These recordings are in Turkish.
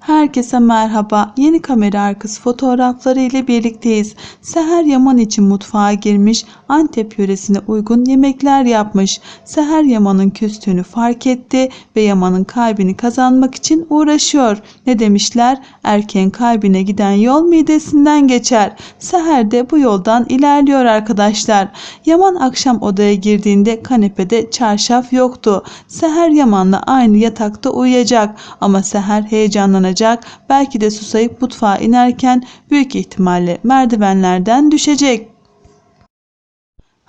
Herkese merhaba. Yeni kamera arkası fotoğrafları ile birlikteyiz. Seher Yaman için mutfağa girmiş, Antep yöresine uygun yemekler yapmış. Seher Yaman'ın küstüğünü fark etti ve Yaman'ın kalbini kazanmak için uğraşıyor. Ne demişler? Erkeğin kalbine giden yol midesinden geçer. Seher de bu yoldan ilerliyor arkadaşlar. Yaman akşam odaya girdiğinde kanepede çarşaf yoktu. Seher Yaman'la aynı yatakta uyuyacak ama Seher heyecanlanacak. Belki de susayıp mutfağa inerken büyük ihtimalle merdivenlerden düşecek.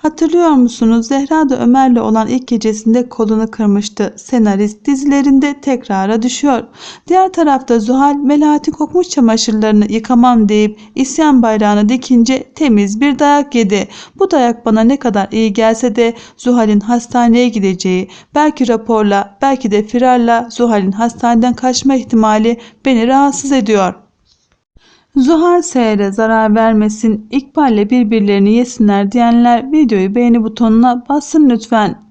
Hatırlıyor musunuz? Zehra da Ömer'le olan ilk gecesinde kolunu kırmıştı. Senarist dizilerinde tekrara düşüyor. Diğer tarafta Zuhal Melahat'in kokmuş çamaşırlarını yıkamam deyip isyan bayrağını dikince temiz bir dayak yedi. Bu dayak bana ne kadar iyi gelse de Zuhal'in hastaneye gideceği, belki raporla, belki de firarla Zuhal'in hastaneden kaçma ihtimali beni rahatsız ediyor. Zuhal Seher'e zarar vermesin, İkbal'le birbirlerini yesinler diyenler videoyu beğeni butonuna bassın lütfen.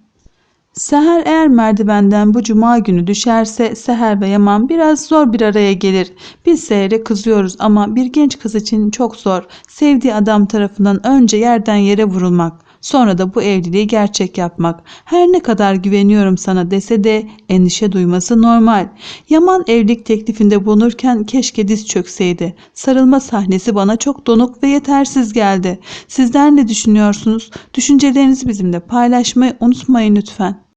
Seher eğer merdivenden bu cuma günü düşerse Seher ve Yaman biraz zor bir araya gelir. Biz Seher'e kızıyoruz ama bir genç kız için çok zor. Sevdiği adam tarafından önce yerden yere vurulmak. Sonra da bu evliliği gerçek yapmak. Her ne kadar güveniyorum sana dese de endişe duyması normal. Yaman evlilik teklifinde bulunurken keşke diz çökseydi. Sarılma sahnesi bana çok donuk ve yetersiz geldi. Sizler ne düşünüyorsunuz? Düşüncelerinizi bizimle paylaşmayı unutmayın lütfen.